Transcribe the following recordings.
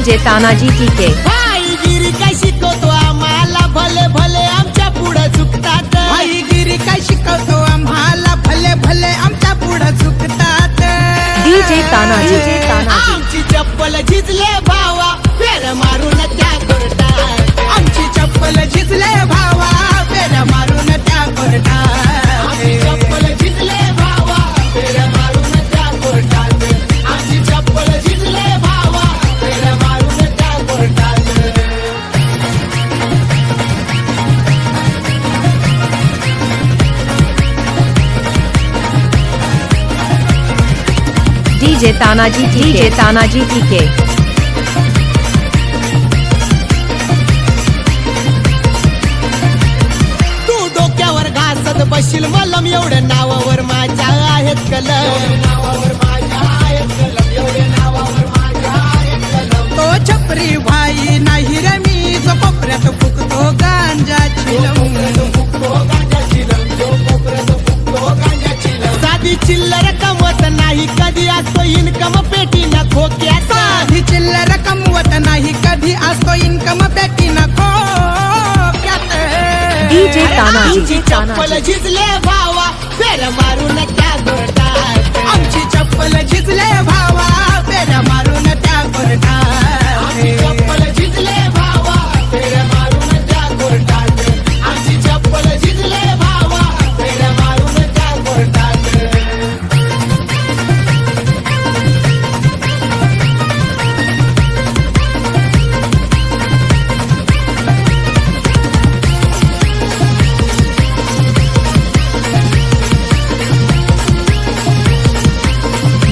DJ Tanaji टीके भाईगिरी काय शिकवतो आम्हाला? भले भले आमच्या पुढे चुकतात. भाईगिरी काय शिकवतो आम्हाला? भले भले आमच्या पुढं चुकतात. डीजे तानाजी. आमची चप्पल झिजले भावा फेर मारून डीजे तानाजी डीजे तानाजी टीके तू डोक्यावर घासत बशील मलम एवढं नावावर माझ्या आहेत कलम कधी असतो इन्कम पेटी नको डीजे तानाजी. आमची चप्पल झिजले भावा फेर मारून त्या गोटात आमची चप्पल झिजले भावा पेर मारून त्या आमची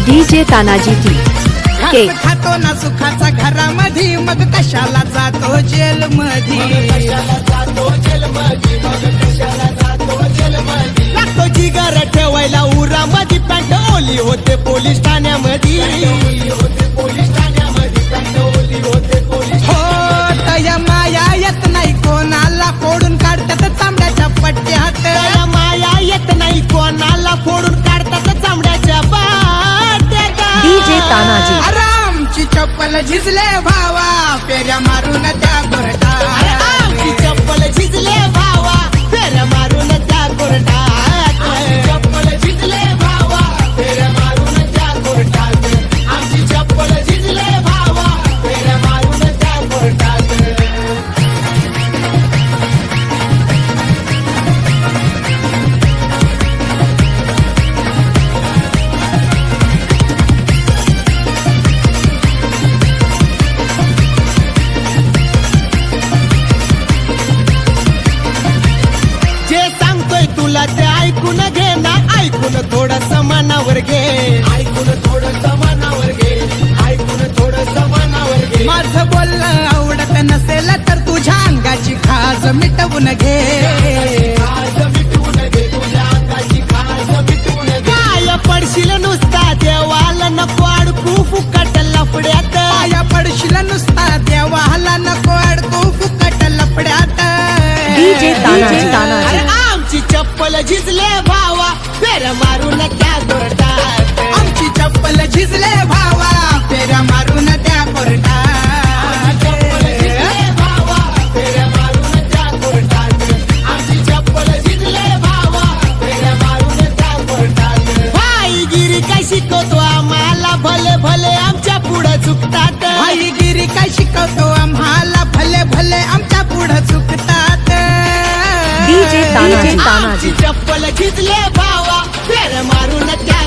डीजे तानाजी टी. के. खातो ना सुखाचा घरामध्ये मग कशाला जातो जेल मध्ये लागतो जिगर ठेवायला उरामध्ये पॅन्ट ओली होते पोलीस ठाण्यामध्ये. चप्पल झिजले भावा फेऱ्या मारून त्या अरे ऐकून थोडस मनावर घे. ऐकून थोडस मनावर घे. ऐकून थोडस मनावर घे. माझं बोलणं आवडत नसेल तर तुझ्या अंगाची खाज मिटवून घे. खास मिटवून घे. तुझ्या अंगाची खास मिटवून घे. काय पडशील नुसता देवाला नको अडकू फुकट लफड्यात. पाया पडशील नुसता देवाला नको अडकू फुकट लपड्यात डीजे तानाजी. अरे तानाजी आमची चप्पल झिजले भावा फेर मारून त्या गोरटात आमची चप्पल झिजले भावा त्या कोर्टात भावा फेर मारून त्या कोर्टात आमची चप्पल झिजले भावा फेर मारून त्या कोर्टात भाईगिरी काय शिकवतो आम्हाला? भले भले आमच्या पुढे चुकतात. भाईगिरी काय तानाजी. चप्पल झिजले भावा फेर मारून त्या